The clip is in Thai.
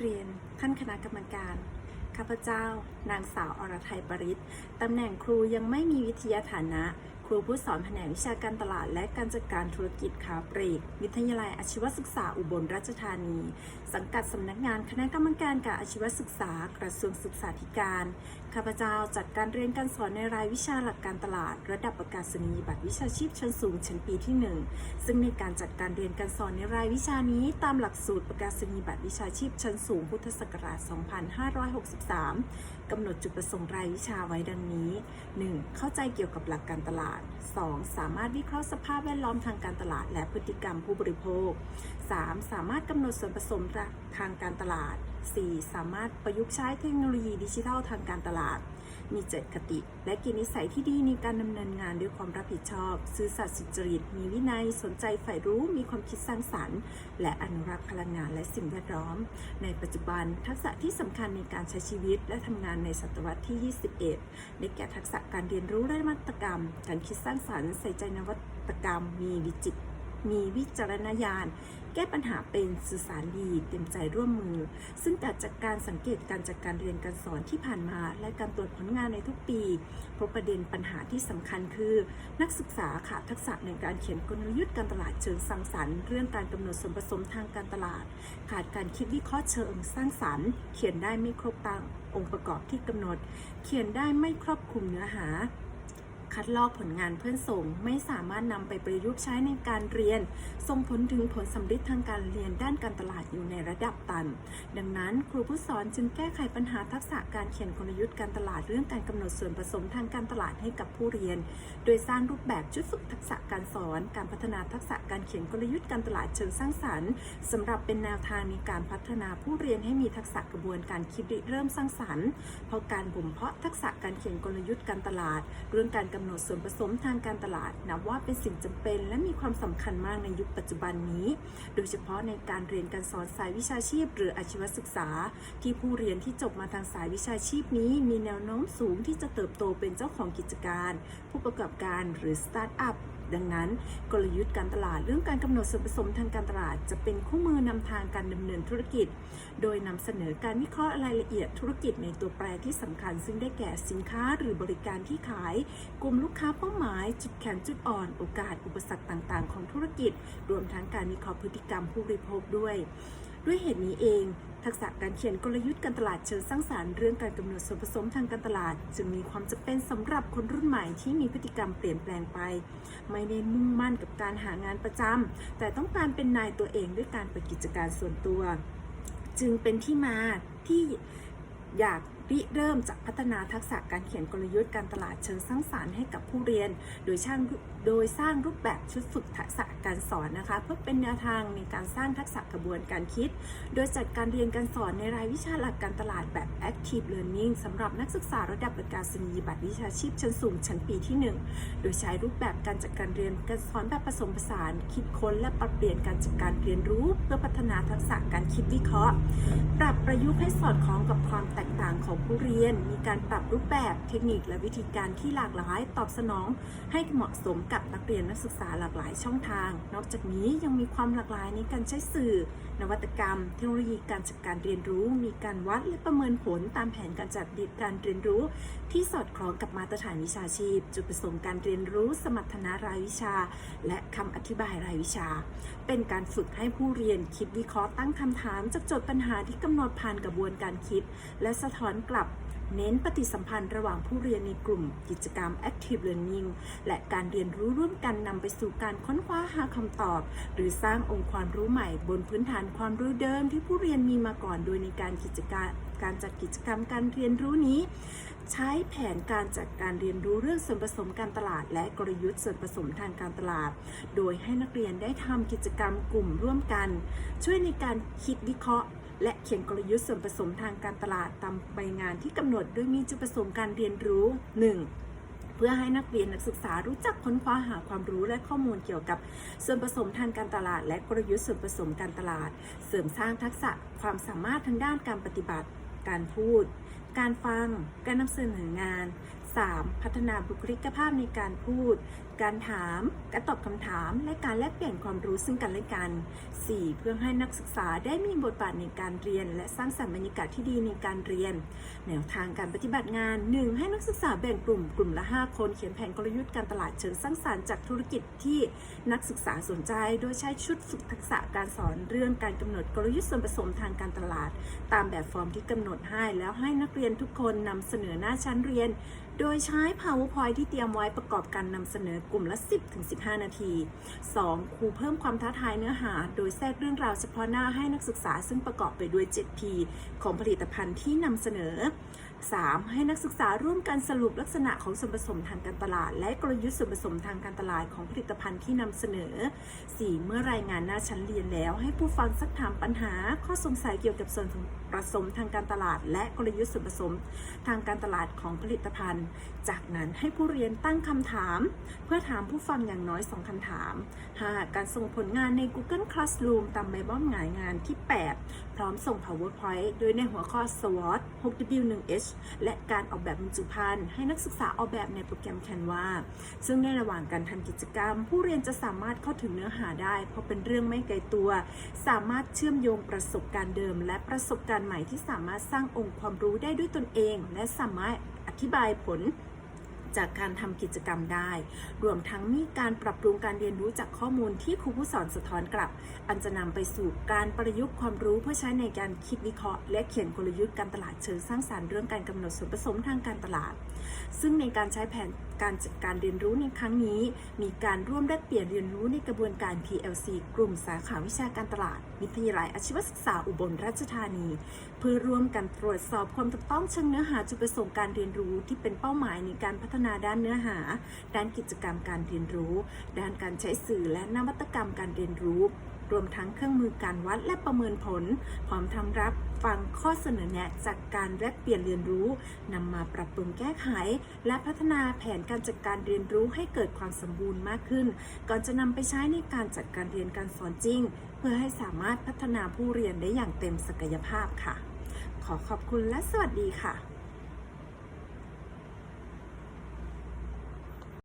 เรียน ท่านคณะกรรมการ ข้าพเจ้า นางสาวอรไทยปริศตำแหน่งครูยังไม่มีวิทยาฐานะ รูผู้สอนแผนกวิชาการตลาดและการจัดการธุรกิจค้าปลีกวิทยาลัยอาชีวศึกษาอุบลราชธานี สังกัดสำนักงานคณะกรรมการการอาชีวศึกษากระทรวงศึกษาธิการ ข้าพเจ้าจัดการเรียนการสอนในรายวิชาหลักการตลาด ระดับประกาศนียบัตรวิชาชีพชั้นสูงชั้นปีที่ 1 ซึ่งในการจัดการเรียนการสอนในรายวิชานี้ ตามหลักสูตรประกาศนียบัตรวิชาชีพชั้นสูงพุทธศักราช 2563 กำหนดจุดประสงค์รายวิชาไว้ดังนี้ 1. เข้าใจเกี่ยวกับหลักการตลาด 2. สามารถวิเคราะห์สภาพแวดล้อมทางการตลาด และพฤติกรรมผู้บริโภค 3. สามารถกำหนดส่วนผสมทางการตลาด 4. สามารถประยุกต์ใช้เทคโนโลยีดิจิทัลทางการตลาด มีเจตคติ และกิจนิสัยที่ดีในการดำเนินงานด้วยความรับผิดชอบ ซื่อสัตย์สุจริต มีวินัย สนใจใฝ่รู้ มีความคิดสร้างสรรค์ และอนุรักษ์พลังงานและสิ่งแวดล้อม ในปัจจุบันทักษะที่สำคัญในการใช้ชีวิต และทำงานในศตวรรษที่ 21 ได้แก่ทักษะการเรียนรู้และนวัตกรรม การคิดสร้างสรรค์ ใส่ใจนวัตกรรม มีวิจิตร มีวิจารณญาณ แก้ปัญหาเป็นสื่อสารดี เต็มใจร่วมมือ ซึ่งการจัดการสังเกตการจัดการเรียนการสอนที่ผ่านมา และการตรวจผลงานในทุกปีพบประเด็นปัญหาที่สำคัญคือ นักศึกษาขาดทักษะในการเขียนกลยุทธ์การตลาดเชิงสร้างสรรค์เรื่องการกำหนดส่วนผสมทางการตลาด ขาดการคิดวิเคราะห์เชิงสร้างสรรค์ เขียนได้ไม่ครบตามองค์ประกอบที่กำหนด เขียนได้ไม่ครอบคลุมเนื้อหา คัดลอกผลงานเพื่อนส่งไม่สามารถนำไปประยุกต์ใช้ในการเรียน ส่งผลถึงผลสำเร็จทางการเรียนด้านการตลาดอยู่ในระดับตันดังนั้น ครูผู้สอนจึงแก้ไขปัญหาทักษะการเขียนกลยุทธ์การตลาดเรื่องการกำหนดส่วนผสมทางการตลาดให้กับผู้เรียน โดยสร้างรูปแบบชุดฝึกทักษะการสอน การพัฒนาทักษะการเขียนกลยุทธ์การตลาดเชิงสร้างสรรค์สำหรับเป็นแนวทางในการพัฒนาผู้เรียนให้มีทักษะกระบวนการคิดริเริ่มสร้างสรรค์เพราะการบ่มเพาะทักษะการเขียนกลยุทธ์การตลาด เรื่องการกำหนดส่วนผสมทางการตลาดนับว่าเป็นสิ่งจำเป็น และมีความสำคัญมากในยุคปัจจุบันนี้ โดยเฉพาะในการเรียนการสอนสายวิชาชีพ หรืออาชีวศึกษา ที่ผู้เรียนที่จบมาทางสายวิชาชีพนี้ มีแนวโน้มสูงที่จะเติบโตเป็นเจ้าของกิจการ ผู้ประกอบการหรือสตาร์ทอัพ ดังนั้น กลยุทธ์การตลาดเรื่องการกำหนดส่วนผสมทางการตลาด จะเป็นคู่มือนำทางการดำเนินธุรกิจ โดยนำเสนอการวิเคราะห์รายละเอียดธุรกิจในตัวแปรที่สำคัญ ซึ่งได้แก่สินค้าหรือบริการที่ขาย กลุ่มลูกค้าเป้าหมาย จุดแข็งจุดอ่อน โอกาสอุปสรรคต่างๆ ของธุรกิจ รวมทั้งการวิเคราะห์พฤติกรรมผู้บริโภคด้วย ด้วยเหตุนี้เอง ทักษะการเขียนกลยุทธ์การตลาดเชิงสร้างสารรค์เรื่องการกำหนดส่วนผสมทางการตลาด จึงมีความจำเป็นสำหรับคนรุ่นใหม่ที่มีพฤติกรรมเปลี่ยนแปลงไป ไม่ได้มุ่งมั่นกับการหางานประจำแต่ต้องการเป็นนายตัวเองด้วยการเปิดกิจการส่วนตัว จึงเป็นที่มาที่อยาก ริเริ่มจากพัฒนาทักษะการเขียนกลยุทธ์การตลาดเชิงสร้างสารรค์ให้กับผู้เรียน โดยช่างโดยสร้างรูปแบบชุดฝึกทักษะการสอนนะคะ เพื่อเป็นแนวทางในการสร้างทักษะกระบวนการคิด โดยจัดการเรียนการสอนในรายวิชาหลักการตลาดแบบ Active Learning สำหรับนักศึกษาระดับประกาศนียบัตรวิชาชีพชั้นสูงชั้นปีที่ 1 โดยใช้รูปแบบการจัดการเรียนการสอนแบบผสมผสาน คิดค้นและปรับเปลี่ยนการจัดการเรียนรู้ เพื่อพัฒนาทักษะการคิดวิเคราะห์ ปรับประยุกต์ให้สอดคล้องกับความแตกต่างของผู้เรียน มีการปรับรูปแบบเทคนิคและวิธีการที่หลากหลายตอบสนอง ให้เหมาะสมกับนักเรียนนักศึกษาหลากหลายช่องทาง นอกจากนี้ยังมีความหลากหลายในการใช้สื่อ นวัตกรรม เทคโนโลยีการจัดการเรียนรู้ มีการวัดและประเมินผลตามแผนการจัดการเรียนรู้ ที่สอดคล้องกับมาตรฐานวิชาชีพ จุดประสงค์การเรียนรู้ สมรรถนะรายวิชา และคำอธิบายรายวิชา เป็นการฝึกให้ผู้เรียนคิดวิเคราะห์ตั้งคำถามจากโจทย์ปัญหาที่กำหนดผ่านกระบวนการคิด และสะท้อนกลับ เน้นปฏิสัมพันธ์ระหว่างผู้เรียนในกลุ่ม กิจกรรม Active Learning และการเรียนรู้ร่วมกันนำไปสู่การค้นคว้าหาคำตอบ หรือสร้างองค์ความรู้ใหม่ บนพื้นฐานความรู้เดิมที่ผู้เรียนมีมาก่อนโดยในการกิจการการจัดกิจกรรมการเรียนรู้นี้ ใช้แผนการจัดการเรียนรู้เรื่องส่วนผสมการตลาด และกลยุทธ์ส่วนผสมทางการตลาด โดยให้นักเรียนได้ทำกิจกรรมกลุ่มร่วมกัน ช่วยในการคิดวิเคราะห์ และเขียนกลยุทธ์ส่วนผสมทางการตลาดตามใบงานที่กำหนดโดยมีจุดประสงค์การเรียนรู้ 1. เพื่อให้นักเรียนนักศึกษารู้จักค้นคว้าหาความรู้และข้อมูลเกี่ยวกับ ส่วนผสมทางการตลาด และกลยุทธ์ส่วนผสมการตลาด เสริมสร้างทักษะความสามารถทางด้านการปฏิบัติ การพูด การฟัง การนำเสนองาน 3. พัฒนาบุคลิกภาพในการพูด การถาม การตอบคำถาม และการแลกเปลี่ยนความรู้ซึ่งกันและกัน 4. เพื่อให้นักศึกษาได้มีบทบาทในการเรียน และสร้างสรรค์บรรยากาศที่ดีในการเรียน แนวทางการปฏิบัติงาน 1. ให้นักศึกษาแบ่งกลุ่มกลุ่มละ 5 คน เขียนแผนกลยุทธ์การตลาดเชิงสร้างสรรค์จากธุรกิจที่นักศึกษาสนใจ โดยใช้ชุดฝึกทักษะการสอนเรื่องการกำหนดกลยุทธ์ส่วนผสมทางการตลาด ตามแบบฟอร์มที่กำหนดให้แล้วให้นักเรียนทุกคนนำเสนอหน้าชั้นเรียน โดยใช้ PowerPoint ที่เตรียมไว้ประกอบการนำเสนอกลุ่มละ 10-15 นาที 2. ครูเพิ่มความท้าทายเนื้อหา โดยแทรกเรื่องราวเฉพาะหน้าให้นักศึกษาซึ่งประกอบไปด้วย 7P ของผลิตภัณฑ์ที่นำเสนอ 3. ให้นักศึกษาร่วมกันสรุปลักษณะของส่วนผสมทางการตลาด และกลยุทธ์ส่วนผสมทางการตลาดของผลิตภัณฑ์ที่นำเสนอ 4. เมื่อรายงานหน้าชั้นเรียนแล้ว ให้ผู้ฟังซักถามปัญหา ข้อสงสัยเกี่ยวกับส่วนผสมทางการตลาด และกลยุทธ์ส่วนผสมทางการตลาดของผลิตภัณฑ์ จากนั้นให้ผู้เรียนตั้งคำถาม เพื่อถามผู้ฟังอย่างน้อย 2คำถาม 5. การส่งผลงานใน Google Classroom ตามใบมอบหมายงานที่ 8 พร้อมส่ง PowerPoint โดยในหัวข้อ SWOT 6W1H และการออกแบบบรรจุภัณฑ์ให้นักศึกษาออกแบบในโปรแกรม Canva ซึ่งในระหว่างการทำกิจกรรม ผู้เรียนจะสามารถเข้าถึงเนื้อหาได้ เพราะเป็นเรื่องไม่ไกลตัว สามารถเชื่อมโยงประสบการณ์เดิม และประสบการณ์ใหม่ที่สามารถสร้างองค์ความรู้ได้ด้วยตนเอง และสามารถอธิบายผล จากการทำกิจกรรมได้ รวมทั้งมีการปรับปรุงการเรียนรู้จากข้อมูลที่ครูผู้สอนสะท้อนกลับ อันจะนำไปสู่การประยุกต์ความรู้เพื่อใช้ในการคิดวิเคราะห์ และเขียนกลยุทธ์การตลาดเชิงสร้างสารรค์เรื่องการกำหนดส่วนผสมทางการตลาดซึ่งในการใช้แผนการจัดการเรียนรู้ในครั้งนี้ มีการร่วมแลกเปลี่ยนเรียนรู้ในกระบวนการ PLC กลุ่มสาขาวิชาการตลาด วิทยาลัยอาชีวศึกษาอุบลราชธานี เพื่อร่วมกันตรวจสอบความถูกต้องเชิงเนื้อหาจุดประสงค์การเรียนรู้ที่เป็นเป้าหมายในการพัฒนาด้านเนื้อหา ด้านกิจกรรมการเรียนรู้ ด้านการใช้สื่อและนวัตกรรมการเรียนรู้ รวมทั้งเครื่องมือการวัดและประเมินผล พร้อมทั้งรับฟังข้อเสนอแนะจากการแลกเปลี่ยนเรียนรู้นำมาปรับปรุงแก้ไข และพัฒนาแผนการจัดการเรียนรู้ให้เกิดความสมบูรณ์มากขึ้น ก่อนจะนำไปใช้ในการจัดการเรียนการสอนจริง เพื่อให้สามารถพัฒนาผู้เรียนได้อย่างเต็มศักยภาพค่ะ ขอขอบคุณและสวัสดีค่ะ